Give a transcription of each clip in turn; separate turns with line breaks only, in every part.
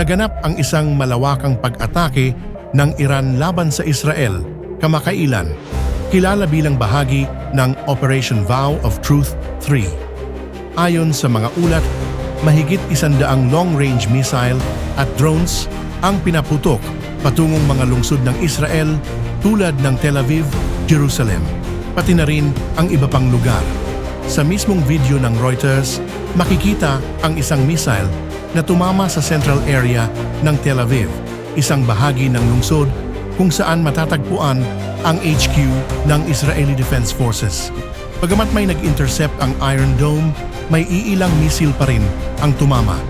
naganap ang isang malawakang pag-atake ng Iran laban sa Israel kamakailan, kilala bilang bahagi ng Operation Vow of Truth 3. Ayon sa mga ulat, mahigit isandaang long-range missile at drones ang pinaputok patungong mga lungsod ng Israel tulad ng Tel Aviv, Jerusalem, pati na rin ang iba pang lugar. Sa mismong video ng Reuters, makikita ang isang missile na tumama sa central area ng Tel Aviv, isang bahagi ng lungsod kung saan matatagpuan ang HQ ng Israeli Defense Forces. Pagamat may nag-intercept ang Iron Dome, may iilang misil pa rin ang tumama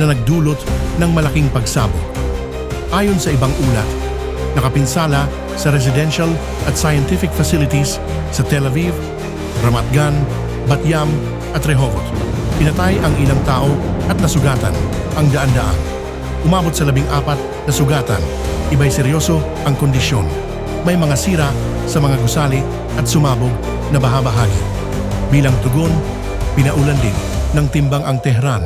na nagdulot ng malaking pagsabog. Ayon sa ibang ulat, nakapinsala sa residential at scientific facilities sa Tel Aviv, Ramat Gan, Batyam at Rehovot. Pinatay ang ilang tao at nasugatan ang daan-daan. Umabot sa labing apat na sugatan. Iba'y seryoso ang kondisyon. May mga sira sa mga gusali at sumabog na bahabahagi. Bilang tugon, pinaulan din ng timbang ang Tehran.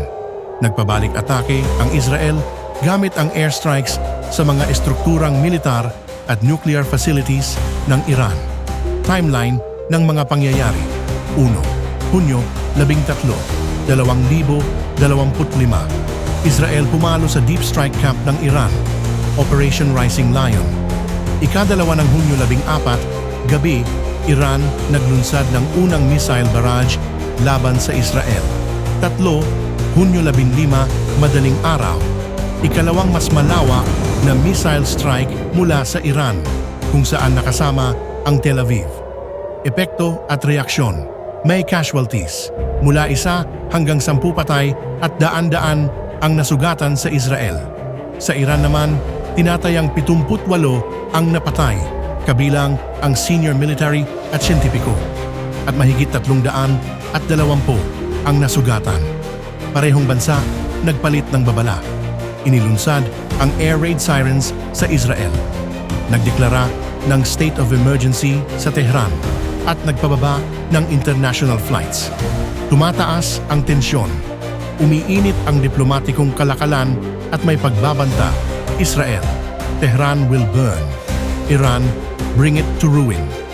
Nagpabalik atake ang Israel gamit ang airstrikes sa mga estrukturang militar at nuclear facilities ng Iran. Timeline ng mga pangyayari 1. Hunyo 13, 2025 Israel pumalo sa deep strike camp ng Iran Operation Rising Lion Ikadalawa ng Hunyo 14, gabi, Iran naglunsad ng unang missile barrage laban sa Israel. Tatlo, Hunyo 15, madaling araw, ikalawang mas malawak na missile strike mula sa Iran kung saan nakasama ang Tel Aviv. Epekto at reaksyon. May casualties. Mula isa hanggang sampu patay at daan-daan ang nasugatan sa Israel. Sa Iran naman, tinatayang 78 ang napatay, kabilang ang senior military at siyentipiko. At mahigit 300 at 20 ang nasugatan. Parehong bansa nagpalit ng babala. Inilunsad ang air raid sirens sa Israel. Nagdeklara ng state of emergency sa Tehran at nagpababa ng international flights. Tumataas ang tensyon. Umiinit ang diplomatikong kalakalan at may pagbabanta. Israel, Tehran will burn. Iran, bring it to ruin.